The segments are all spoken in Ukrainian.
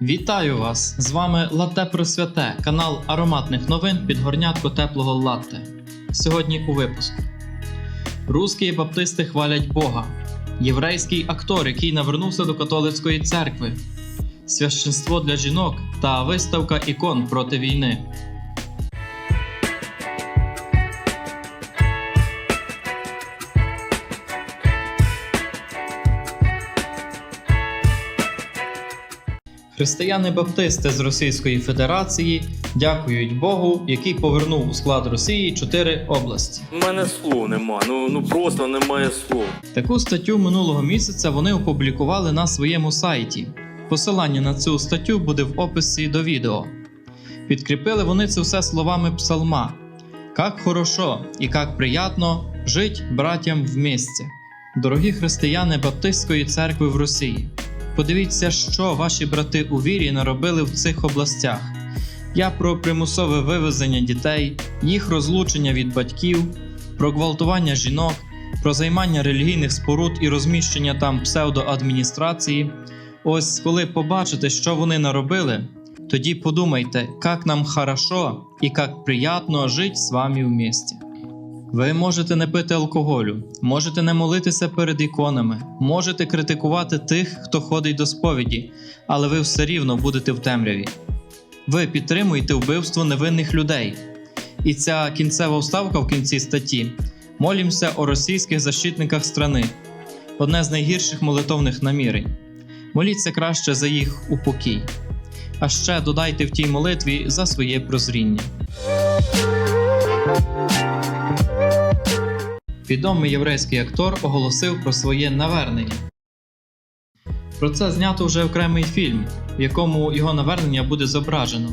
Вітаю вас! З вами Лате про святе, канал ароматних новин під горнятко теплого латте. Сьогодні у випуску. Русські баптисти хвалять Бога. Єврейський актор, який навернувся до католицької церкви. Священство для жінок та виставка ікон проти війни. Християни-баптисти з Російської Федерації дякують Богу, який повернув у склад Росії чотири області. У мене слов нема. Ну ну просто немає слов. Таку статтю минулого місяця вони опублікували на своєму сайті. Посилання на цю статтю буде в описі до відео. Підкріпили вони це все словами псалма: Как хорошо і как приятно жить братям вместе. Дорогі християни Баптистської церкви в Росії. Подивіться, що ваші брати у вірі наробили в цих областях. Я про примусове вивезення дітей, їх розлучення від батьків, про гвалтування жінок, про займання релігійних споруд і розміщення там псевдоадміністрації. Ось коли побачите, що вони наробили, тоді подумайте, як нам хорошо і як приятно жити з вами вместе. Ви можете не пити алкоголю, можете не молитися перед іконами, можете критикувати тих, хто ходить до сповіді, але ви все рівно будете в темряві. Ви підтримуєте вбивство невинних людей. І ця кінцева вставка в кінці статті молімося о російських защитниках страни одне з найгірших молитовних намірень. Моліться краще за їх упокій. А ще додайте в тій молитві за своє прозріння. Відомий єврейський актор оголосив про своє навернення. Про це знято вже окремий фільм, в якому його навернення буде зображено.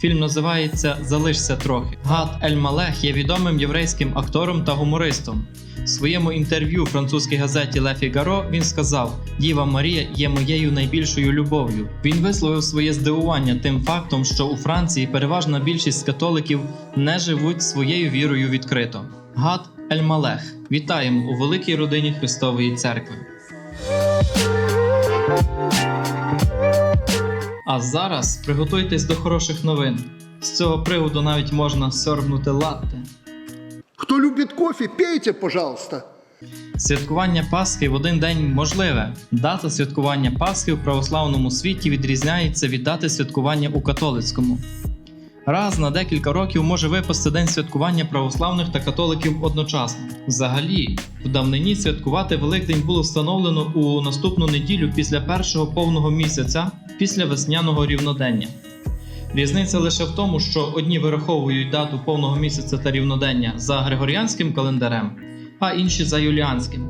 Фільм називається Залишся трохи. Гад Ель Малех є відомим єврейським актором та гумористом. В своєму інтерв'ю французькій газеті Ле Фігаро він сказав: Діва Марія є моєю найбільшою любов'ю. Він висловив своє здивування тим фактом, що у Франції переважна більшість католиків не живуть своєю вірою відкрито. Гад Ель Малех. Вітаємо у великій родині Христової Церкви. А зараз приготуйтесь до хороших новин. З цього приводу навіть можна сорбнути латте. Кто любит кофе, пейте, пожалуйста. Святкування Пасхи в один день можливе. Дата святкування Пасхи в православному світі відрізняється від дати святкування у католицькому. Раз на декілька років може випасти день святкування православних та католиків одночасно. Взагалі, в давнині святкувати Великдень було встановлено у наступну неділю після першого повного місяця після весняного рівнодення. Різниця лише в тому, що одні вираховують дату повного місяця та рівнодення за григоріанським календарем, а інші за юліанським.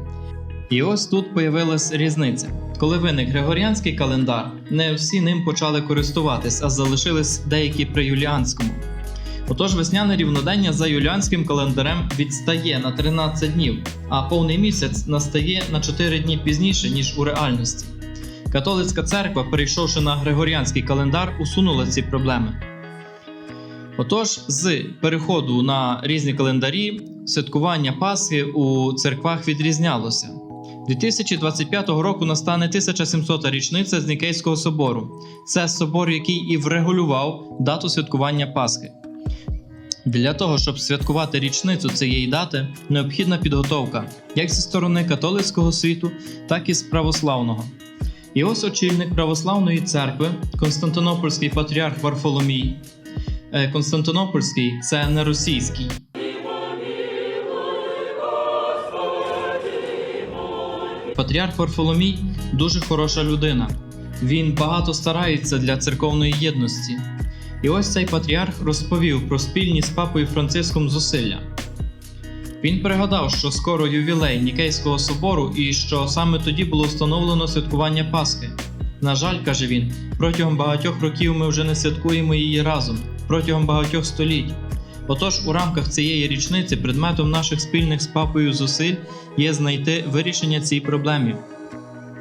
І ось тут появилась різниця. Коли виник григоріанський календар, не всі ним почали користуватись, а залишились деякі при юліанському. Отож, весняне рівнодення за юліанським календарем відстає на 13 днів, а повний місяць настає на 4 дні пізніше, ніж у реальності. Католицька церква, перейшовши на григоріанський календар, усунула ці проблеми. Отож, з переходу на різні календарі святкування Пасхи у церквах відрізнялося. 2025 року настане 1700-та річниця з Нікейського собору. Це собор, який і врегулював дату святкування Пасхи. Для того, щоб святкувати річницю цієї дати, необхідна підготовка як зі сторони католицького світу, так і з православного. І ось очільник православної церкви, Константинопольський патріарх Варфоломій. Е, Константинопольський це не російський. Патріарх Варфоломій дуже хороша людина. Він багато старається для церковної єдності. І ось цей патріарх розповів про спільні з папою Франциском зусилля. Він пригадав, що скоро ювілей Нікейського собору і що саме тоді було встановлено святкування Пасхи. На жаль, каже він, протягом багатьох років ми вже не святкуємо її разом, протягом багатьох століть. Отож, у рамках цієї річниці предметом наших спільних з папою зусиль є знайти вирішення цій проблемі.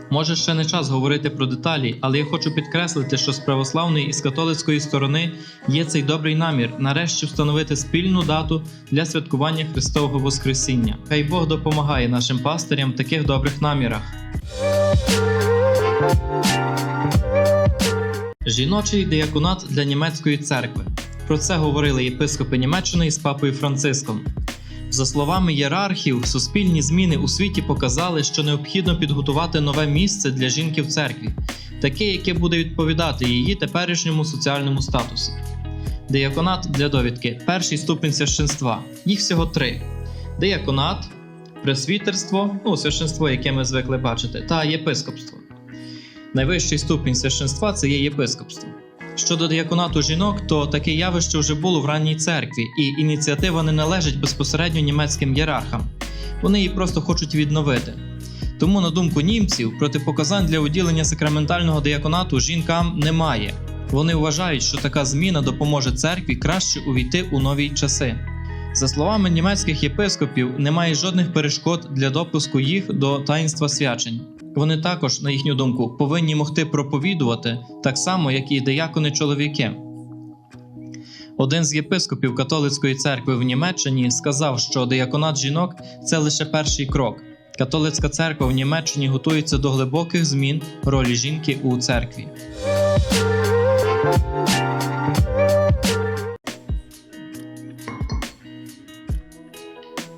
Може, ще не час говорити про деталі, але я хочу підкреслити, що з православної і з католицької сторони є цей добрий намір нарешті встановити спільну дату для святкування Христового Воскресіння. Хай Бог допомагає нашим пастирям в таких добрих намірах. Жіночий деякунат для німецької церкви. Про це говорили єпископи Німеччини із папою Франциском. За словами єрархів, суспільні зміни у світі показали, що необхідно підготувати нове місце для жінки в церкві, таке, яке буде відповідати її теперішньому соціальному статусі. Деяконат для довідки перший ступінь священства. Їх всього три: деяконат, пресвітерство, ну, священство, яке ми звикли бачити, та єпископство. Найвищий ступінь священства це є єпископство. Щодо діаконату жінок, то таке явище вже було в ранній церкві, і ініціатива не належить безпосередньо німецьким єрархам. Вони її просто хочуть відновити. Тому, на думку німців, протипоказань для уділення сакраментального діаконату жінкам немає. Вони вважають, що така зміна допоможе церкві краще увійти у нові часи. За словами німецьких єпископів, немає жодних перешкод для допуску їх до таїнства свячень. Вони також, на їхню думку, повинні могти проповідувати так само, як і деякони чоловіки. Один з єпископів католицької церкви в Німеччині сказав, що деяконат жінок це лише перший крок. Католицька церква в Німеччині готується до глибоких змін ролі жінки у церкві.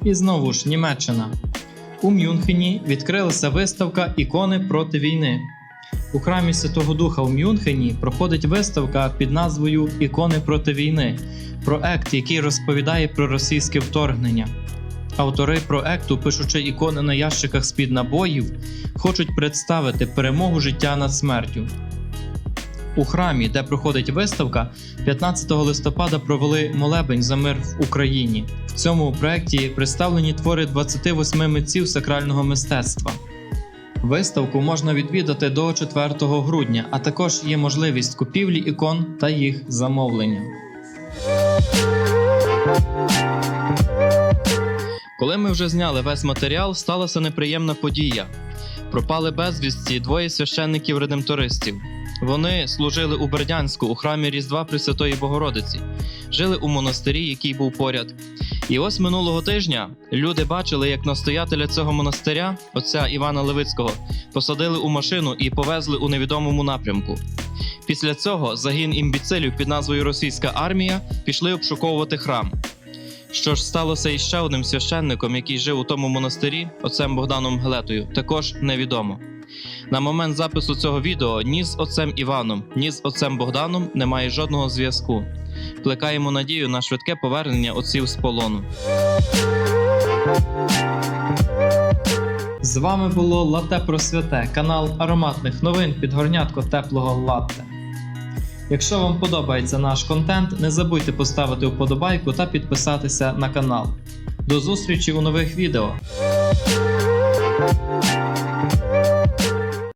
І знову ж Німеччина. У Мюнхені відкрилася виставка Ікони проти війни. У храмі Святого Духа в Мюнхені проходить виставка під назвою Ікони проти війни, проект, який розповідає про російське вторгнення. Автори проекту, пишучи ікони на ящиках з-під набоїв, хочуть представити перемогу життя над смертю. У храмі, де проходить виставка, 15 листопада провели молебень за мир в Україні. В цьому проєкті представлені твори 28 митців сакрального мистецтва. Виставку можна відвідати до 4 грудня, а також є можливість купівлі ікон та їх замовлення. Коли ми вже зняли весь матеріал, сталася неприємна подія. Пропали безвісті двоє священників-редемтористів. Вони служили у Бердянську у храмі Різдва Пресвятої Богородиці, жили у монастирі, який був поряд. І ось минулого тижня люди бачили, як настоятеля цього монастиря, отця Івана Левицького, посадили у машину і повезли у невідомому напрямку. Після цього загін імбіцилів під назвою Російська армія пішли обшуковувати храм. Що ж сталося із ще одним священником, який жив у тому монастирі, отцем Богданом Глетою, також невідомо. На момент запису цього відео ні з отцем Іваном, ні з отцем Богданом немає жодного зв'язку. Плекаємо надію на швидке повернення отців з полону. З вами було Лате про святе, канал ароматних новин під горнятко теплого латте. Якщо вам подобається наш контент, не забудьте поставити вподобайку та підписатися на канал. До зустрічі у нових відео!